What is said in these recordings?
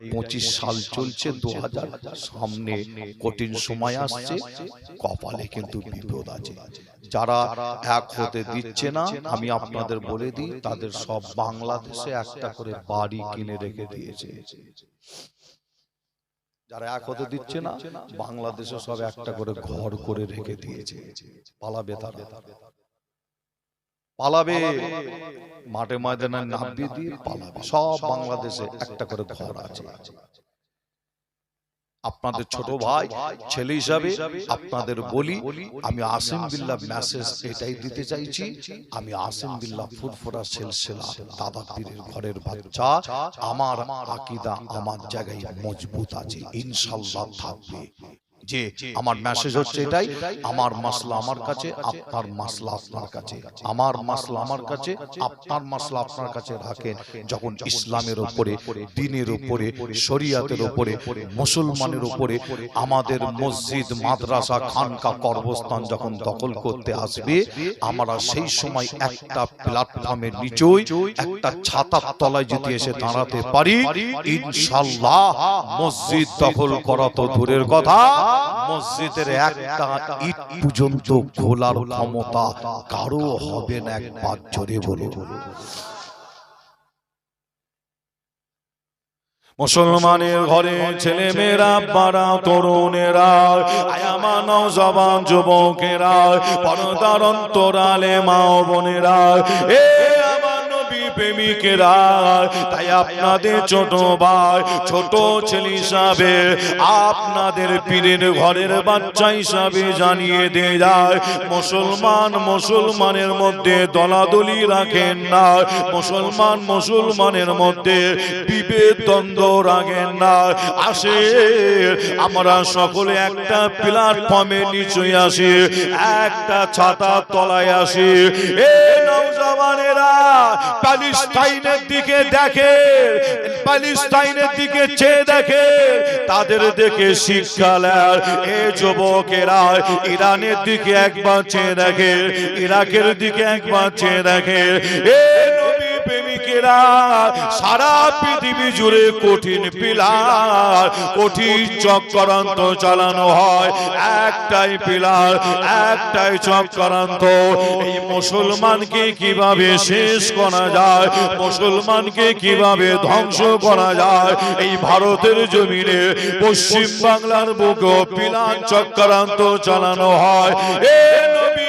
পঁচিশ সাল চলছে দু হাজার সামনে কঠিন সময় আসছে কপালে কিন্তু বিপদ আছে। যারা এক হতে দিচ্ছে না আমি আপনাদের বলে দিই তাদের সব বাংলাদেশে একটা করে বাড়ি কিনে রেখে দিয়েছে। যারা এক হতে দিচ্ছে না বাংলাদেশে সব একটা করে ঘর করে রেখে দিয়েছে। পালাবে তারা। পালাবে। মাঠে ময়দানে নামিয়ে দিয়ে পালাবে। সব বাংলাদেশে একটা করে ঘর আছে। আপনাদের ছোট ভাই ছেলে হিসাবে আপনাদের বলি আমি আসিম বিল্লাহ মেসেজ এটাই দিতে চাইছি। আমি আসিম বিল্লাহ ফুরফুরা সিলসিলা দাদা পীরের ঘরের বাচ্চা। আমার আকিদা আমার জায়গায় মজবুত আছে। ইনশাল্লাহ থাকবে। যে আমার মেসেজ হচ্ছে এটাই আমার মাসলা আমার কাছে আপনার মাসলা আপনার কাছে। আমার মাসলা আমার কাছে আপনার মাসলা আপনার কাছে রাখেন। যখন ইসলামের উপরে দিনের উপরে শরিয়াতের উপরে মুসলমানের উপরে আমাদের মসজিদ মাদ্রাসা খানকা কর্মস্থান যখন দখল করতে আসবে আমরা সেই সময় একটা প্ল্যাটফর্মের নিচেই একটা ছাতার তলায় যদি এসে দাঁড়াতে পারি ইনশাল্লাহ মসজিদ দখল করা তো দূরের কথা মসজিদের একটা ইট পর্যন্ত খোলার ক্ষমতা কারও হবে না একবার জোরে বলে। মুসলমানের ঘরে ছেলে মেয়েরা বাড়া তরুণেরা আয়ামা নওজবান যুবকেরা পর্দার অন্তরালে মা বোনেরা এ আমার নবী আপনাদের ছোট ভাই, ছোট ছেলে হিসাবে আপনাদের ঘরের বাচ্চা হিসাবে জানিয়ে দিয়ে যায় মুসলমান মুসলমানের মধ্যে দলাদলি রাখেন না মুসলমান মুসলমানের মধ্যে বিভেদ, দ্বন্দ্ব রাখেন না আসে, আমরা সকলে একটা প্ল্যাটফর্মে নিচে আসি, একটা ছাতা তলায় আসি। এ নওজওয়ানেরা প্যালেস্টাইনের দিকে দেখে প্যালিস্টাইনের দিকে চেয়ে দেখে, তাদের দেখে শিক্ষা নেয়। এ যুবকেরা ইরানের দিকে একবার চেয়ে দেখে, ইরাকের দিকে একবার চেয়ে দেখে। এ নবী সারা পৃথিবী জুড়ে কঠিন পিলার, কঠিন চক্রান্ত চালানো হয়। একটাই পিলার, একটাই চক্রান্ত। এই মুসলমানকে কীভাবে শেষ করা যায়? মুসলমানকে কীভাবে ধ্বংস করা যায়? এই ভারতের জমিনে পশ্চিম বাংলার বুক পিলার চক্রান্ত চালানো হয়। এ নবী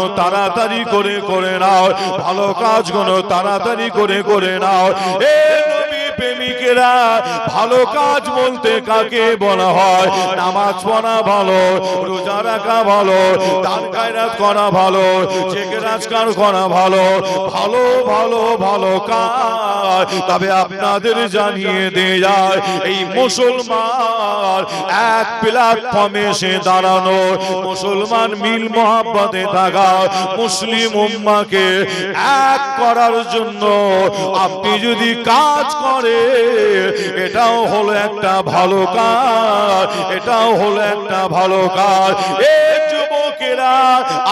তাড়াতাড়ি করে করে নাও। ভালো কাজগুলো তাড়াতাড়ি করে করে নাও। এ প্রেমিকেরা ভালো কাজ বলতে কাকে বলা হয়? নামাজ পড়া ভালো, রোজা রাখা ভালো, দান কায়রাত করা ভালো চেকে রাজকার করা ভালো ভালো ভালো ভালো কাজ। তবে আপনাদের জানিয়ে দিয়ে যায়, এই মুসলমান এক প্ল্যাটফর্মে এসে দাঁড়ানো, মুসলমান মিল মোহাব্বতে থাকা মুসলিম উম্মাকে এক করার জন্য আপনি যদি কাজ করে এটাও হলো একটা ভালো কাজ। এটাও হলো একটা ভালো কাজ। যুবকেরা,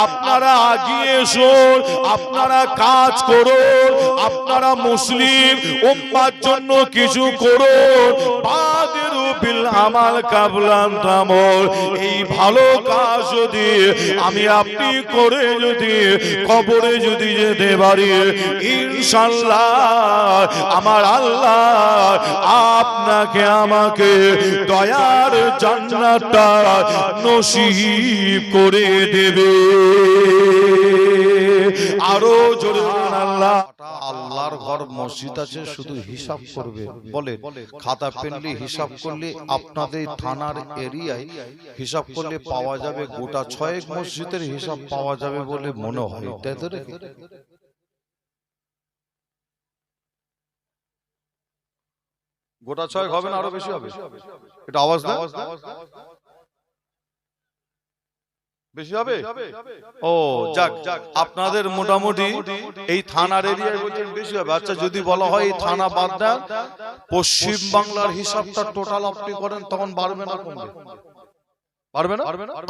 আপনারা আগিয়ে এসুন, আপনারা কাজ করুন, আপনারা মুসলিম, উম্মার জন্য কিছু করুন। বিল আমাল কাবলান তামল। এই ভালো কাজ যদি আমি আপনি করে যদি, কবরে যদি যেতে পারি ইনশাল্লাহ আমার আল্লাহ আপনাকে, আমাকে দয়ার জান্নাতটা নসিব করে দেবে। আরও জোরে আল্লাহ। আল্লাহর ঘর মসজিদ আছে, শুধু হিসাব করবে। বলে, খাতা, পেনলে হিসাব করলে আপনাদের থানার এরিয়ায় হিসাব করলে পাওয়া যাবে, গোটা ছয়েক মসজিদের হিসাব পাওয়া যাবে বলে মনে হয়। তাই তো? গোটা ছয় হবে না, আরও বেশি হবে? এটা আওয়াজ না বেশি হবে? ও যাক আপনাদের মোটামুটি এই থানার এরিয়ায় বলছেন বেশি হবে। আচ্ছা যদি বলা হয় এই থানা বাদ দেন পশ্চিম বাংলার হিসাবটা টোটাল আপনি করেন তখন বাড়বে না কমবে? পারবে না?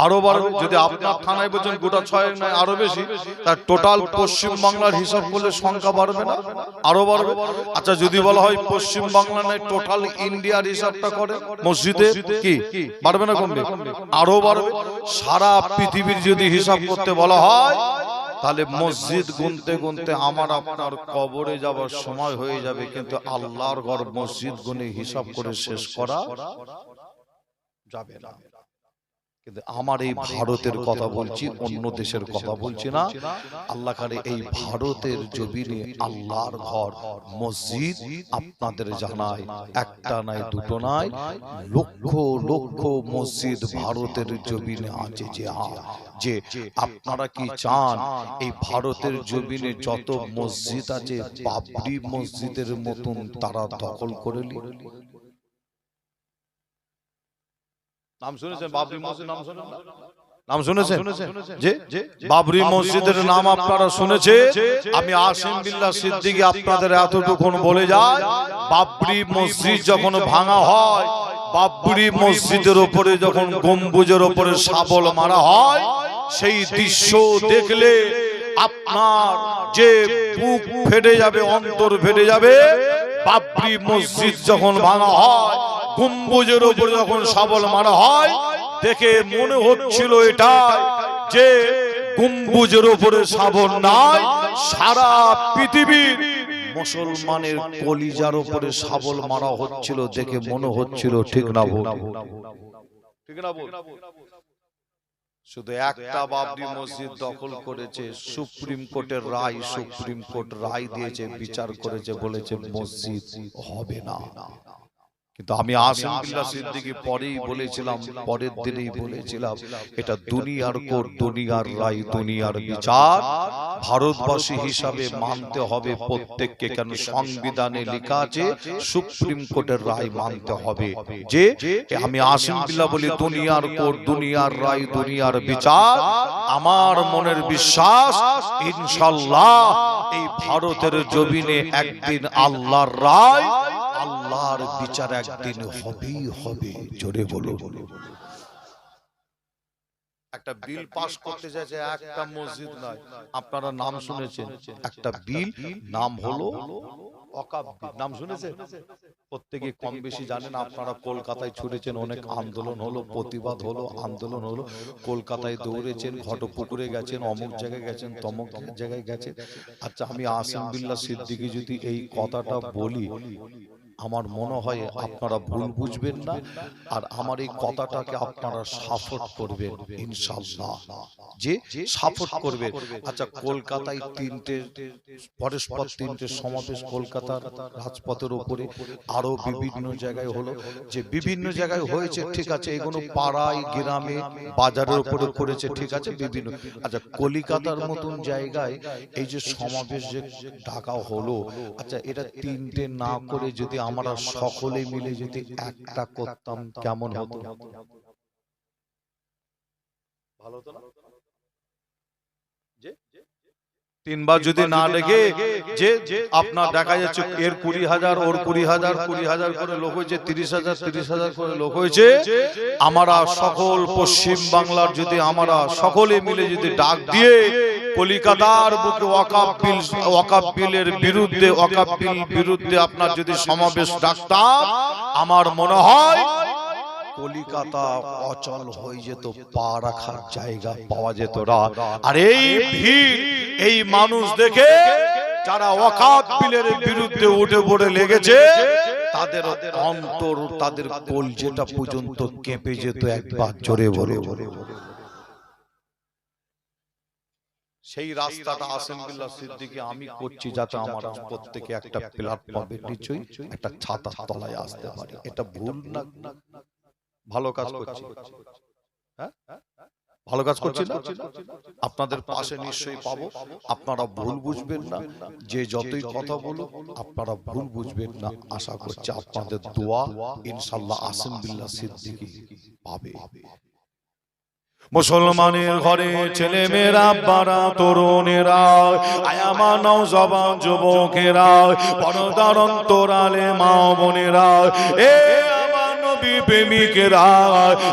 আরও বাড়বে। যদি আপনার থানায় বলছেন গোটা ছয় নয় আরও বেশি তার টোটাল পশ্চিম বাংলার হিসাব করলে সংখ্যা বাড়বে না? আরও বাড়বে? আচ্ছা যদি বলা হয় পশ্চিম বাংলা নয় টোটাল ইন্ডিয়ার হিসাবটা করে মসজিদে কি? বাড়বে না কমবে? আরও বাড়বে? সারা পৃথিবীর যদি হিসাব করতে বলা হয় তাহলে মসজিদ গুনতে গুনতে আমার আপনার কবরে যাবার সময় হয়ে যাবে। কিন্তু আল্লাহর ঘর মসজিদ গুনে হিসাব করে শেষ করা যাবে না। কিন্তু আমার এই ভারতের কথা বলছি অন্য দেশের কথা বলছি না। আল্লাহ খানে এই ভারতের জমিনে আল্লাহর ঘর মসজিদ আপনাদের জানায় একটা নাই দুটো নাই। লক্ষ লক্ষ মসজিদ ভারতের জমিনে আছে যে যে আপনারা কি চান এই ভারতের জমিনে যত মসজিদ আছে বাবরি মসজিদের মতন তারা দখল করে নিল নাম শুনেছেন? বাবরি মসজিদ নাম শুনেছেন? নাম শুনেছেন। যে বাবরি মসজিদের নাম আপনারা শুনেছে? আমি আসিম বিল্লাহ সিদ্দিকী আপনাদের এতটুকুন বলে যায় বাবরি মসজিদ যখন ভাঙা হয় বাবরি মসজিদের উপরে যখন গম্বুজের উপরে শাবল মারা হয় সেই দৃশ্য দেখলে আপনার যে বুক ফেটে যাবে অন্তর ফেটে যাবে বাবরি মসজিদ যখন ভাঙা হয় গম্বুজের উপরে যখন শাবল মারা হয়, দেখে মনে হচ্ছিল এটা যে গম্বুজের উপরে শাবল নাই, সারা পৃথিবীর মুসলমানের কলিজার উপরে শাবল মারা হচ্ছিল দেখে মনে হচ্ছিল, ঠিক না ভুল? ঠিক না ভুল? শুধু একটা বাবরি মসজিদ দখল করেছে, সুপ্রিম কোর্টের রায়, সুপ্রিম কোর্ট রায় দিয়েছে, বিচার করেছে, বলেছে মসজিদ হবে না। কিন্তু আমি আসিম বিল্লাহ সিদ্দিকী পরেই বলেছিলাম, পরের দিনেই বলেছিলাম, এটা দুনিয়ার কোর, দুনিয়ার রায়, দুনিয়ার বিচার। ভারতবাসী হিসাবে মানতে হবে, প্রত্যেককে কেন সংবিধানে লেখা আছে, সুপ্রিম কোর্টের রায় মানতে হবে। যে আমি আসিম বিল্লাহ বলি, দুনিয়ার কোর, দুনিয়ার রায়, দুনিয়ার বিচার। আমার মনের বিশ্বাস, ইনশাল্লাহ, এই ভারতের জমিনে একদিন আল্লাহর রায় আল্লাহর বিচার একদিন হবেই হবে, জোরে বলো একটা বিল পাস করতে চাইছে একটা মসজিদ নয়, আপনারা নাম শুনেছেন, একটা বিল, নাম হলো নাম শুনেছেন? প্রত্যেকে কম বেশি জানেন, আপনারা কলকাতায় ছুটেছেন, অনেক আন্দোলন হলো, প্রতিবাদ হলো, আন্দোলন হলো, কলকাতায় দৌড়েছেন, ঘটপুকুরে গেছেন, অমুক জায়গায় গেছেন, তমুক জায়গায় গেছেন। আচ্ছা আমি আসিম বিল্লাহ সিদ্দিকি যদি এই কথাটা বলি আমার মনে হয় আপনারা ভুল বুঝবেন না। আর আমার এই কথাটাকে আপনারা সাপোর্ট করবেন ইনশাল্লাহ যে সাপোর্ট করবে। আচ্ছা কলকাতায় তিনটে পরস্পর তিনটে সমাবেশ কলকাতার রাজপথের উপরে। আরও বিভিন্ন জায়গায় হলো যে বিভিন্ন জায়গায় হয়েছে ঠিক আছে এগুলো পাড়ায় গ্রামে বাজারের উপরে করেছে ঠিক আছে বিভিন্ন। আচ্ছা কলিকাতার মতন জায়গায় এই যে সমাবেশ যে ডাকা হলো আচ্ছা এটা তিনটে না করে যদি আমরা সকলে মিলে যদি একটা করতাম কেমন হতো? ভালো হতো? না যে তিনবার যদি না লেগে যে আপনার দেখা যাচ্ছে এর কুড়ি হাজার ওর কুড়ি হাজার কুড়ি হাজার করে লোক হয়েছে তিরিশ হাজার তিরিশ হাজার করে লোক হয়েছে। আমরা সকল পশ্চিম বাংলার যদি আমরা সকলে মিলে যদি ডাক দিয়ে কলিকাতার বুকে ওয়াকাপ বিল ওয়াকাপ বিলের বিরুদ্ধে ওয়াকাপ বিল বিরুদ্ধে আপনার যদি সমাবেশ ডাকতাম আমার মনে হয় কলিকাতা অচল হয়ে যেত পা রাখার জায়গা পাওয়া যেত না। আর এই ভিড় এই মানুষ দেখে যারা ওয়াকাত বিলের বিরুদ্ধে উঠে পড়ে লেগেছে তাদের অন্তর তাদের কলজেটা পর্যন্ত কেঁপে যেত একবার জোরে বলে। বলে। সেই রাস্তাটা আসেমবিল্লাহ সিদ্দিকে আমি করছি যাতে আমার প্রত্যেকে একটা প্ল্যাটফর্মের নিচেই একটা ছাতার তলায় আসতে পারে। এটা ভুল না। ভালো কাজ করছি হ্যাঁ? ভালো কাজ করছি না আপনাদের পাশে নিশ্চয়ই পাবো। আপনারা ভুল বুঝবেন না। যে যতই কথা বলুক আপনারা ভুল বুঝবেন না। আশা করছি আপনাদের দোয়া ইনশাল্লাহ আসেম বিল্লাহ সিদ্দিকি পাবে। মুসলমানের ঘরে ছেলে মেয়েরা বাড়া তরুণেরা আয়ামা নওজবান যুবকেরা পর্দার অন্তরালে মা বোনেরা এ নবী প্রেমিকেরা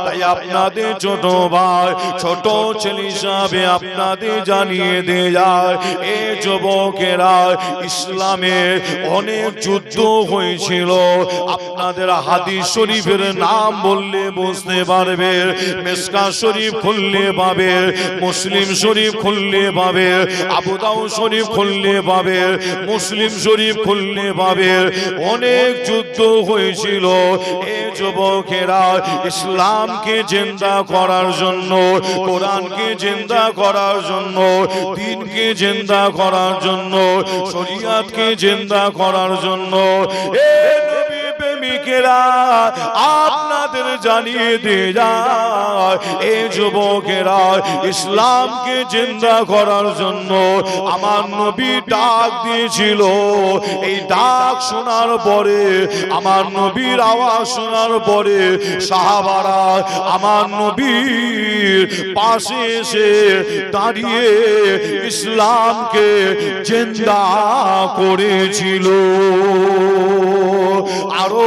তাই আপনাদের ছোট ভাই, ছোট ছেলে হিসাবে আপনাদের জানিয়ে দে যায়, এ যুবকেরা অনেক যুদ্ধ হয়েছিল। আপনাদের হাদিস শরীফের নাম বললে বুঝতে পারবে, মেসকা শরীফ খুললে পাবে, মুসলিম শরীফ খুললে পাবে আবুদাউ শরীফ খুললে পাবে, মুসলিম শরীফ খুললে পাবে। অনেক যুদ্ধ হয়েছিল, এ যুবকেরা, ইসলামকে জিন্দা করার জন্য, কোরআনকে জিন্দা করার জন্য, দিনকে জিন্দা করার জন্য, শরিয়াতকে জিন্দা করার জন্য প্রেমিকেরা আপনাদের জানিয়ে দিয়ে যায়, এ যুবকেরা, ইসলামকে জিন্দা করার জন্য আমার নবী ডাক দিয়েছিল। এই ডাক শোনার পরে, আমার নবীর আওয়াজ শোনার পরে সাহাবারা আমার নবীর পাশে এসে দাঁড়িয়ে ইসলামকে জিন্দা করেছিল। আরও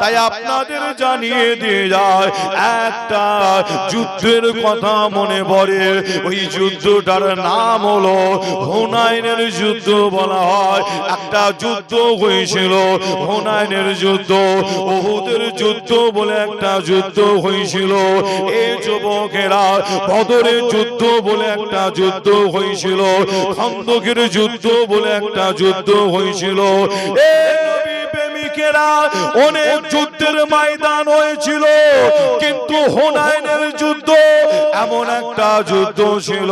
তাই আপনাদের জানিয়ে দিয়ে যায়, একটা যুদ্ধের কথা মনে পড়ে। ওই যুদ্ধটার নাম হলো হুনাইনের যুদ্ধ বলা হয়। একটা যুদ্ধ হয়েছিল, হুনাইনের যুদ্ধ, ওহুদের যুদ্ধ বলে একটা যুদ্ধ হয়েছিল। এ যুবকেরা বদরের যুদ্ধ বলে একটা যুদ্ধ হয়েছিল, খন্দকের যুদ্ধ বলে একটা যুদ্ধ হয়েছিল। নবী অনেক যুদ্ধের ময়দান হয়েছিল কিন্তু হোনাইনের যুদ্ধ এমন একটা যুদ্ধ ছিল।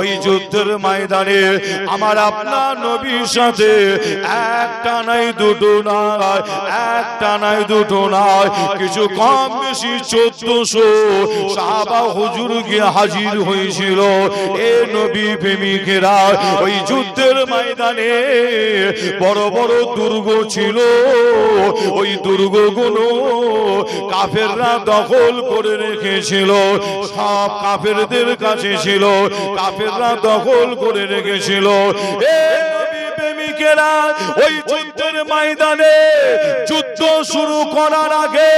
ওই যুদ্ধের ময়দানে আমার আপনার নবীর সাথে একটা নাই দুটো নয় একটা নাই দুটো নয় কিছু কম বেশি চোদ্দশো সাহাবা হুজুর গিয়ে হাজির হয়েছিল। এ নবী প্রেমিকেরা ওই যুদ্ধের ময়দানে বড় বড় দুর্গ ছিল। ওই দুর্গগুলো কাফেররা দখল করে রেখেছিল, সব কাফেরদের কাছে ছিল, কাফেররা দখল করে রেখেছিল। ওই যুদ্ধের ময়দানে, যুদ্ধ শুরু করার আগে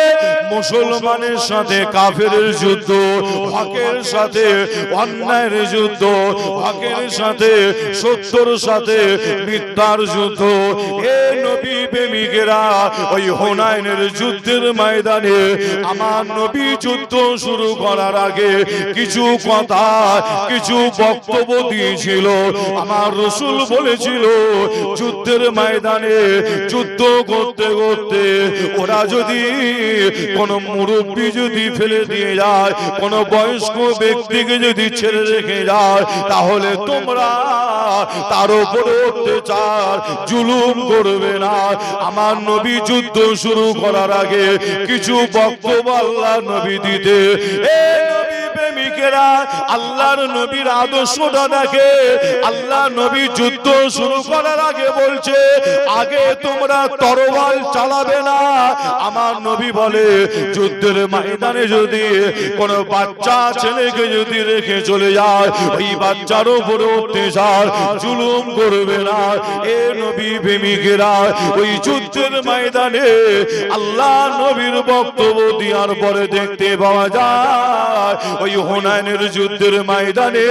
মুসলমানের সাথে কাফের যুদ্ধ, হকের সাথে অন্যায়ের যুদ্ধ, হকের সাথে সত্যর সাথে মিথ্যার যুদ্ধ। এ নবী প্রেমিকেরা ওই হোনাইনের যুদ্ধের ময়দানে আমার নবী যুদ্ধ শুরু করার আগে কিছু কথা, কিছু বক্তব্য দিয়েছিল। আমার রসুল বলেছিল, যুদ্ধের ময়দানে যুদ্ধ করতে করতে ওরা যদি কোন মুরব্বী যদি ফেলে দিয়ে যায়, কোন বয়স্ক ব্যক্তিকে যদি ছেড়ে রেখে যায়, তাহলে তোমরা তার উপরে অত্যাচার, জুলুম করবে না। আমার নবী যুদ্ধ শুরু করার আগে কিছু বক্তব্য আল্লাহ নবী দিতে। এ নবী প্রেমিকেরা আল্লাহর নবীর আদর্শটা দেখে আল্লাহ নবী যুদ্ধ শুরু করার আগে বলছে, আগে তোমরা তরোয়াল চালাবে না। আমার নবী বলে, যুদ্ধের ময়দানে যদি কোন বাচ্চা ছেলেকে যদি রেখে চলে যায়, ওই বাচ্চার উপরে অত্যাচার, জুলুম করবে না। এ নবী প্রেমিকেরা, ওই যুদ্ধের ময়দানে আল্লাহ নবীর বক্তব্য দেওয়ার পরে দেখতে পাওয়া যায়, ওই হুনাইনের যুদ্ধের ময়দানে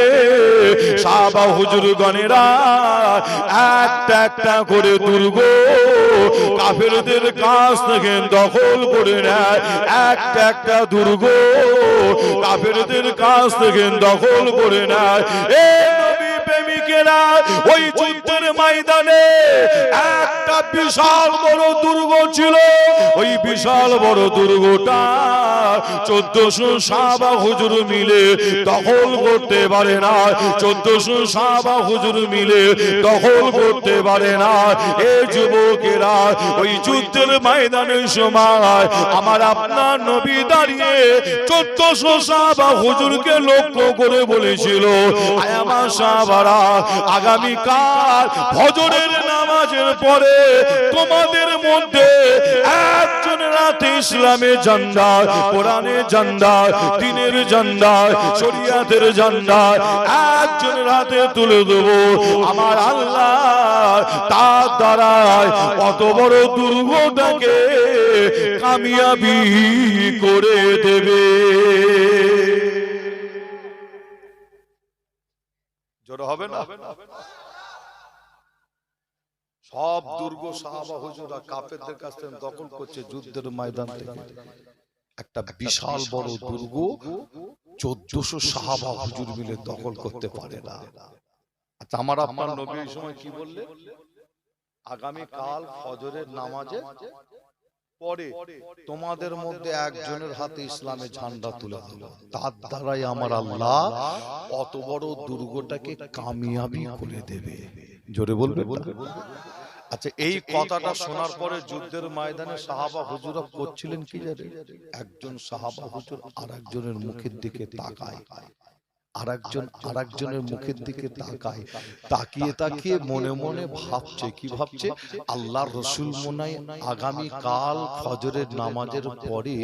সাবা হুজুর গণেরা একটা একটা করে দুর্গ কাফেরদের কাছ থেকে দখল করে নেয়। একটা একটা দুর্গ কাফেরদের কাছ থেকে দখল করে নেয়। এ নবী প্রেমিকেরা ওই যুদ্ধের ময়দানে একটা বিশাল বড় দুর্গ ছিল। ওই বিশাল বড় দুর্গটা চোদ্দশো সাবা হুজুর মিলে দখল করতে পারে না। চোদ্দশো সাবা হুজুর মিলে দখল করতে পারে না। এ যুবকেরা ওই যুদ্ধের ময়দানের সময় আমার আপনার নবী দাঁড়িয়ে চোদ্দশো সাবা হুজুরকে লক্ষ্য করে বলেছিল, আয় আমার সাহাবারা আগামীকাল ফজরের নামাজের পরে তোমাদের মধ্যে একজন রাতে ইসলামে জান্ডার কোরআনে জান্ডার দিনের জান্ডার শরিয়াতের জান্ডার একজন রাতে তুলে দেব। আমার আল্লাহ তার দ্বারায় অত বড় দুর্গটাকে কামিয়াবি করে দেবে। জোরে হবে না? সব দুর্গ সাহাবা হুজুরা কাফেরদের কাছ থেকে দখল করছে যুদ্ধের ময়দান থেকে। একটা বিশাল বড় দুর্গ চোদ্দশো সাহাবা হুজুর মিলে দখল করতে পারে না। আচ্ছা আমার আপনার নবী সময় কি বললে? আগামী কাল ফজরের নামাজে পরে তোমাদের মধ্যে একজনের হাতে ইসলামের ঝান্ডা তুলে দিল। তার দ্বারাই আমার আল্লাহ অত বড় দুর্গটাকে কামিয়াবি করে দেবে। জোরে বলবে বলবে? আচ্ছা এই কথাটা শোনার পরে যুদ্ধের ময়দানে সাহাবা হুজুরা করছিলেন কি জানে? একজন সাহাবা হুজুর আর একজনের মুখের দিকে তাকায়। আর একজন আর একজনের মুখের দিকে তাকায়। তাকিয়ে। তাকিয়ে মনে মনে ভাবছে কি ভাবছে আল্লাহ রসুল মনে হয় আগামী কাল ফজরের নামাজের পরে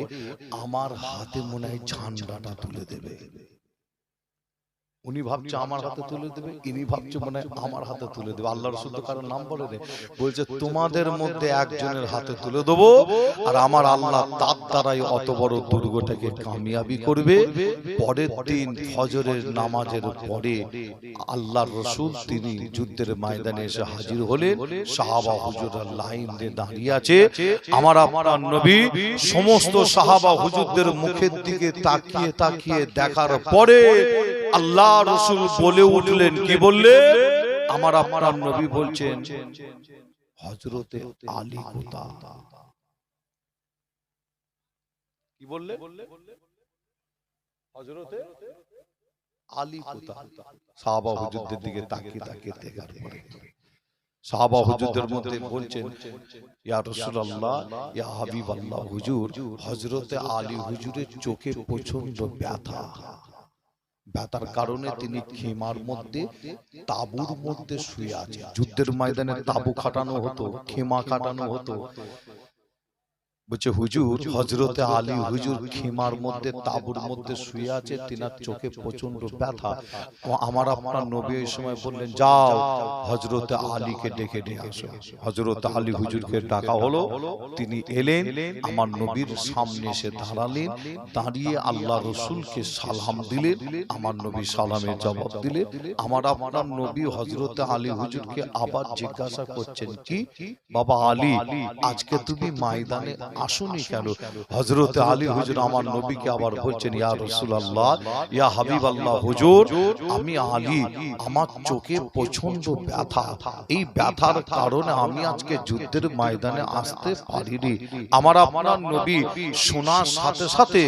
আমার হাতে মনে হয় ঝান্ডাটা তুলে দেবে। উনি ভাবছে আমার হাতে তুলে দেবে ইনি ভাবছে মনে আমার হাতে তুলে দেবে। আল্লাহ রসুল তো কারোর নাম বলে বলছে তোমাদের মধ্যে একজনের হাতে তুলে দেবো আর আমার আল্লাহ তার দ্বারাই অত বড় দুর্গটাকে কামিয়াবি করবে পরের দিন ফজরের নামাজের পরে আল্লাহ রসুল তিনি যুদ্ধের ময়দানে এসে হাজির হলেন। সাহাবা হুজুরা লাইন দিয়ে দাঁড়িয়ে আছে। আমার আপনার নবী সমস্ত সাহাবা হুজুরদের মুখের দিকে তাকিয়ে তাকিয়ে দেখার পরে আল্লাহ রসুল বলে উঠলেন, কি বললে? আমার আপনার নবী বলছেন হজরতে আলী কোথা? কি বললে? হজরতে আলী সাহাবা হুজুরদের দিকে তাকিয়ে তাকিয়ে সাহাবা হুজুরদের মধ্যে বলছেন, ইয়া ইয়া হুজুর আলী হুজুরের চোখে প্রচণ্ড ব্যথা। ব্যথার কারণে তিনি খেমার মধ্যে তাবুর মধ্যে শুয়ে আছে যুদ্ধের ময়দানে তাবু খাটানো হতো খেমা খাটানো হতো। বলছে হুজুর হজরতে আলী হুজুর খেমার মধ্যে তাবুর মধ্যে শুয়ে আছে তিনার চোখে প্রচণ্ড ব্যথা। আমার আপনার নবী এই সময় বললেন যাও হজরতে আলীকে ডেকে নিয়ে আসো। হজরত আলী হুজুরকে ডাকা হলো তিনি এলেন আমার নবীর সামনে এসে দাঁড়ালেন দাঁড়িয়ে আল্লাহ রসুলকে সালাম দিলেন আমার নবী সালামের জবাব দিলেন। আমার আপনার নবী হজরতে আলী হুজুরকে আবার জিজ্ঞাসা করছেন কি? বাবা আলী আজকে তুমি ময়দানে আসুনি কেন? হজরত আলী হুজুর আমার নবীকে আবার বলছেন ইয়া রসুল আল্লাহ ইয়া হাবিব আল্লাহ হুজুর আমি আলী আমার চোখে প্রচণ্ড ব্যথা। এই ব্যথার কারণে আমি আজকে যুদ্ধের ময়দানে আসতে পারিনি। আমার আপনার নবী শোনার সাথে সাথে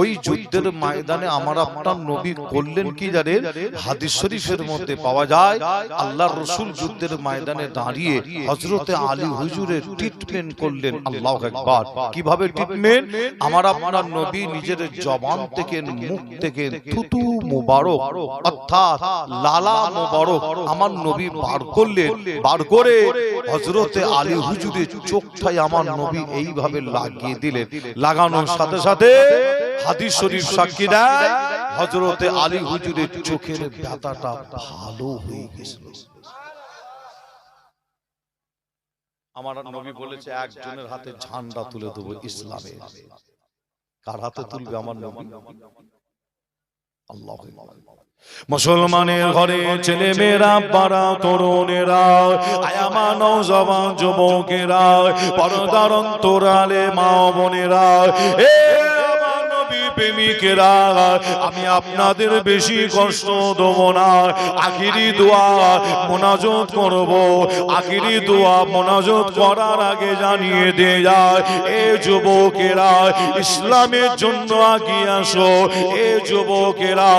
ওই যুদ্ধের ময়দানে আমার আপনার নবী করলেন কি জানেন হাদিস শরীফের মধ্যে পাওয়া যায় আল্লাহ রসুল যুদ্ধের ময়দানে দাঁড়িয়ে হজরতে আলী হুজুরের ট্রিটমেন্ট করলেন আল্লাহ একবার কীভাবে ট্রিটমেন্ট আমার আপনার নবী নিজের জবান থেকে মুখ থেকে থুতু মুবারক অর্থাৎ লালা মুবারক আমার নবী বার করলেন বার করে হজরতে আলী হুজুরের চোখটাই আমার নবী এইভাবে লাগিয়ে দিলেন। লাগানোর সাথে সাথে হাদিস শরীফ সাক্ষী দেয় হজরতে আলী হুজুরের চোখের ব্যথাটা ভালো হয়ে গেছিল। আমার নবী বলেছে একজনের হাতে ঝান্ডা তুলে দেবো ইসলামে কার হাতে তুলবে আমার নবী? আল্লাহ মুসলমানের ঘরে ছেলে মেয়েরা পাড়া তরুণেরা আয়ামা নৌজবান যুবকেরা পরদার অন্তরালে মা বোনেরা এ প্রেমিকেরা আমি আপনাদের বেশি কষ্ট দেব না। আখিরি দোয়া মোনাজত করব। আখিরি দোয়া মোনাজত করার আগে জানিয়ে দিয়ে যায়, এ যুবকেরা, ইসলামের জন্য আগিয়ে আসো। এ যুবকেরা,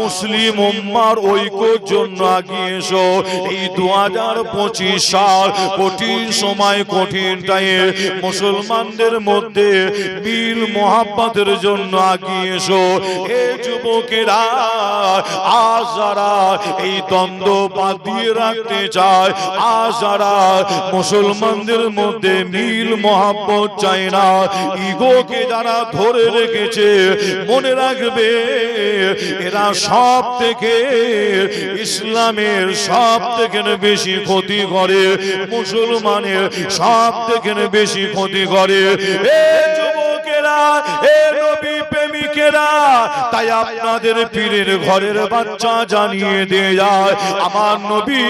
মুসলিম উম্মার ঐক্যর জন্য আগিয়ে এসো। এই দু হাজার পঁচিশ সাল কঠিন সময়, কঠিন টাইম মুসলমানদের মধ্যে মিল, মোহাব্বতের জন্য আগিয়ে এসো এ যুবকেরা, আজ যারা এই দ্বন্দ্ব বাদ দিয়ে রাখতে চায়, আজ যারা মুসলমানদের মধ্যে মিল মোহাব্বত চায় না, ইগোকে যারা ধরে রেখেছে, মনে রাখবে, এরা সব থেকে ইসলামের সব থেকে বেশি ক্ষতি করে, মুসলমানের সব থেকে বেশি ক্ষতি করে। এ যুবকেরা, এ নবী প্রেমিকেরা তাই আপনাদের পীরের ঘরের বাচ্চা জানিয়ে দিয়ে যায়, আমার নবী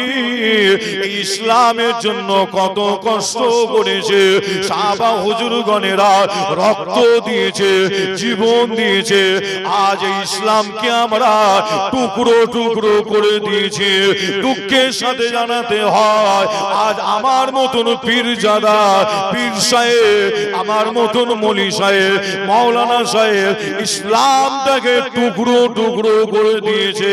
ইসলামের জন্য কত কষ্ট করেছে সাবা হুজুর গণেরা রক্ত দিয়েছে, জীবন দিয়েছে, আজ ইসলামকে আমরা টুকরো টুকরো করে দিয়েছি, দুঃখের সাথে জানাতে হয়, আজ আমার মতন পীর জাদা পীর সাহেব, আমার মতন মলি সাহেব, মাওলানা সাহেব ইসলামটাকে টুকরো টুকরো করে দিয়েছে।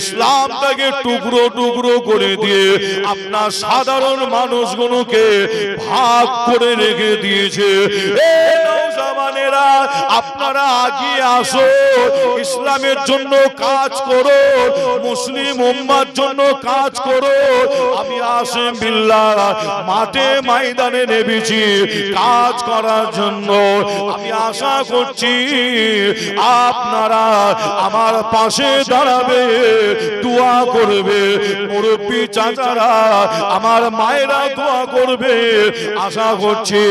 ইসলামটাকে টুকরো টুকরো করে দিয়ে আপনার সাধারণ মানুষগুলোকে ভাগ করে রেখে দিয়েছে। আপনারা আগিয়ে আসো ইসলামের জন্য কাজ করো মুসলিম উম্মার জন্য কাজ করো আমি আসিম বিল্লাহ মাঠে ময়দানে নেমেছি কাজ করার জন্য। আমি আশা করছি আপনারা আমার পাশে দাঁড়াবে দোয়া করবে। মুরব্বী চাচারা আমার মায়েরা দোয়া করবে। আশা করছি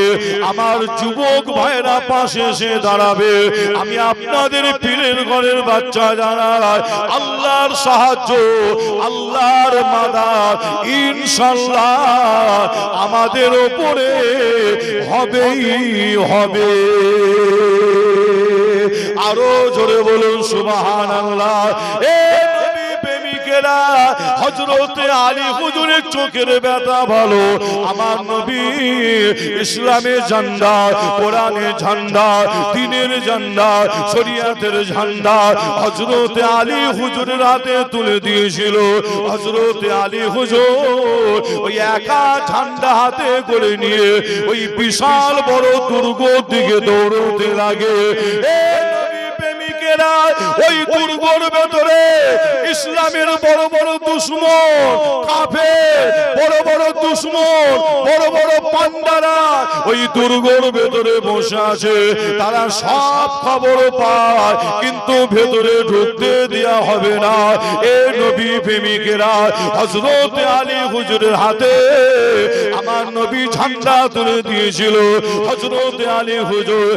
আমার যুবক ভাইরা পাশে এসে দাঁড়াবে। আমি আপনাদের পীরের ঘরের বাচ্চা জানালায় আল্লাহর সাহায্য, আল্লাহর মাদার, ইনশাল্লাহ আমাদের ওপরে হবেই হবে। আরও জোরে বলুন সুবাহান আল্লাহ এ প্রেমিকেরা হজরতে আলী হুজুরের চোখের ব্যথা ভালো। আমার নবী ইসলামের ঝান্ডা কোরআনের ঝান্ডা, দিনের ঝান্ডা, শরিয়াতের ঝান্ডা হজরতে আলী হুজুরের হাতে তুলে দিয়েছিল। হজরতে আলী হুজুর ওই একা ঝান্ডা হাতে করে নিয়ে ওই বিশাল বড় দুর্গ দিকে দৌড়তে লাগে। এ ইসলামের বড় বড় দুশ্মন বড় বড় দুশ্মন, বড় বড় পান্ডারা ওই দুর্গর ভেতরে বসে আছে। তারা সব খবর পায়, কিন্তু ভেতরে ঢুকতে হবে না। এ নবী প্রেমিকেরা হজরত আলী হুজুরের হাতে আমার নবী ঝান্ডা তুলে দিয়েছিল। হজরত আলী হুজুর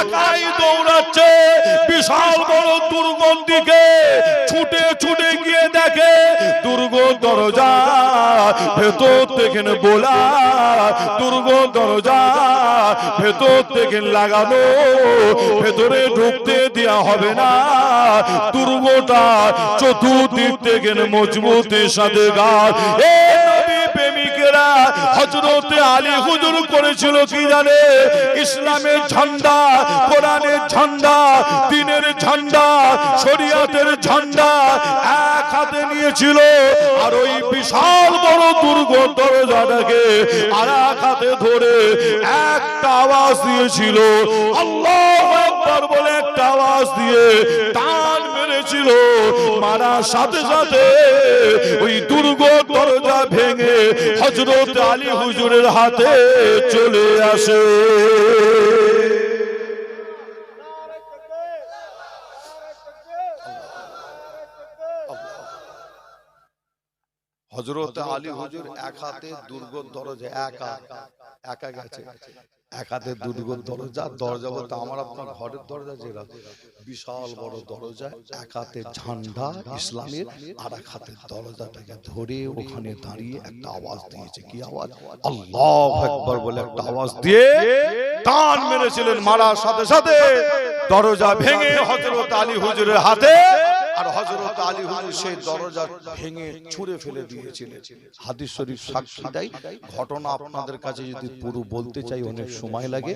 একাই দৌড়াচ্ছে বিশাল বড় দুর্গম দিকে ছুটে ছুটে গিয়ে দেখে দুর্গ দরজা ভেতর থেকে বলা, দুর্গ দরজা ভেতর থেকে লাগানো, ভেতরে ঢুকতে দেওয়া হবে না। দুর্গটা চতুর্দিক থেকে মজবুতের সাথে গাছ হজরতে আলী হুজুর করেছিল কি জানে? ইসলামের ঝান্ডা, কোরআনের ঝান্ডা, দিনের ঝান্ডা, শরিয়াতের ঝান্ডা এক হাতে নিয়েছিল। আর ওই বিশাল বড় দুর্গ দরজাটাকে আর এক হাতে ধরে একটা আওয়াজ দিয়েছিল। আল্লাহ বলে একটা আওয়াজ দিয়ে টান মেরেছিল মারার সাথে সাথে ওই দুর্গ দরজা ভেঙে হজরত আলী হুজুরের হাতে চলে আসে। হজরত আলী হুজুর এক হাতে দুর্গ দরজা, একা একা গেছে। এক হাতে দুর্গ দরজা দরজা বলতে আমার আপনার ঘরের দরজা যেটা। বিশাল বড় দরজা এক হাতে ঝান্ডা, ইসলামের আর এক হাতে দরজাটাকে ধরে ওখানে দাঁড়িয়ে একটা আওয়াজ দিয়েছে। কি আওয়াজ? আল্লাহ একবার বলে একটা আওয়াজ দিয়ে টান মেরেছিলেন মারার সাথে সাথে। দরজা ভেঙে হজরত আলী হুজুরের হাতে আর হজরত আলী হুজুর সেই দরজা ভেঙে ছুঁড়ে ফেলে দিয়েছিলেন। হাদিস শরীফ সাক্ষী দেয়, ঘটনা আপনাদের কাছে যদি পুরো বলতে চাই, অনেক সময় লাগে,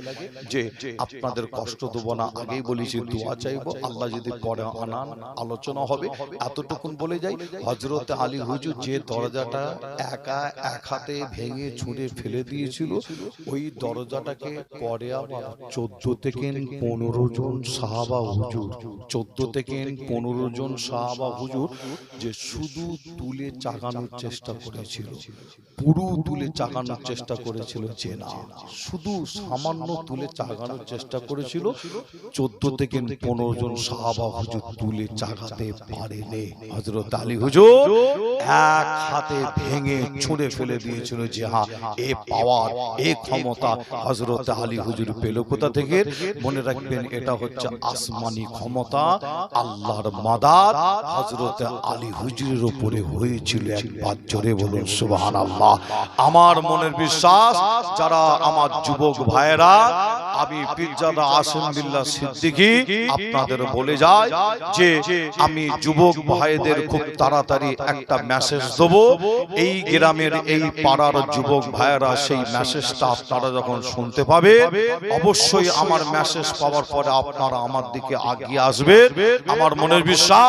যে আপনাদের কষ্ট দেবো না, আগেই বলেছি দোয়া চাইব, আল্লাহ যদি পরে আনান, আলোচনা হবে, এতটুকুন বলে যাই হজরত আলী হুজুর যে দরজাটা একা এক হাতে ভেঙে ছুঁড়ে ফেলে দিয়েছিল, ওই দরজাটাকে পরে আবার চোদ্দ থেকে পনেরো জন সাহাবা হুজুর, চোদ্দ থেকে পনেরো জন সাহাবা হুজুর যে শুধু তুলে চাগানোর চেষ্টা করেছিল, পুরো তুলে চাগানোর চেষ্টা করেছিল যে না, শুধু সামান্য তুলে চাগানোর চেষ্টা করেছিল, চোদ্দ থেকে পনেরো জন সাহাবা হুজুর তুলে চাগাতে পারেনি। হজরত আলী হুজুর এক হাতে ভেঙে ছুঁড়ে ফেলে দিয়েছিল যে হ্যাঁ এ পাওয়ার, এ ক্ষমতা হজরত আলী হুজুর পেল কোথা থেকে? মনে রাখবেন এটা হচ্ছে আসমানি ক্ষমতা, আল্লাহর আলী হুজুরের হয়েছিল বলুন আমার মনের বিশ্বাস, যারা আমার যুবক আমি সিদ্দিকী, আপনাদের বলে যায় যে আমি যুবক ভাইদের খুব তাড়াতাড়ি একটা মেসেজ দেব। এই গ্রামের এই পাড়ার যুবক ভাইয়েরা সেই মেসেজটা আপনারা যখন শুনতে পাবে, অবশ্যই আমার মেসেজ পাওয়ার পরে আপনারা আমার দিকে আগিয়ে আসবে। আমার মনের বিশ্বাস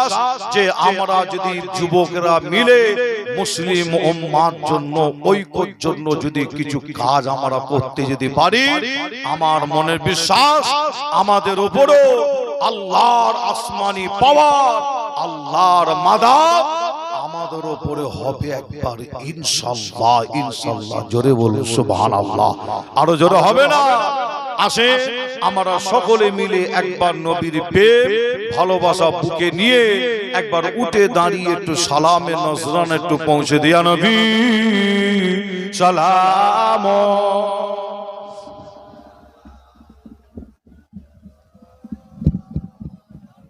যে আমরা যদি যুবকরা মিলে মুসলিম উম্মার জন্য, ঐক্যর জন্য যদি কিছু কাজ আমরা করতে যদি পারি, আমার মনের বিশ্বাস আমাদের উপরও আল্লাহর আসমানি পাওয়ার, আল্লাহর মাদাত আমাদের উপরে হবে একবার ইনশাল্লাহ ইনশাল্লাহ। জোরে বলুন, সুবহানাল্লাহ। আরও জোরে হবে না? আসে, আমরা সকলে মিলে একবার নবীর প্রেম, ভালোবাসা বুকে নিয়ে একবার উঠে দাঁড়িয়ে একটু সালামে নজরান একটু পৌঁছে দিয়া নবী। সালাম।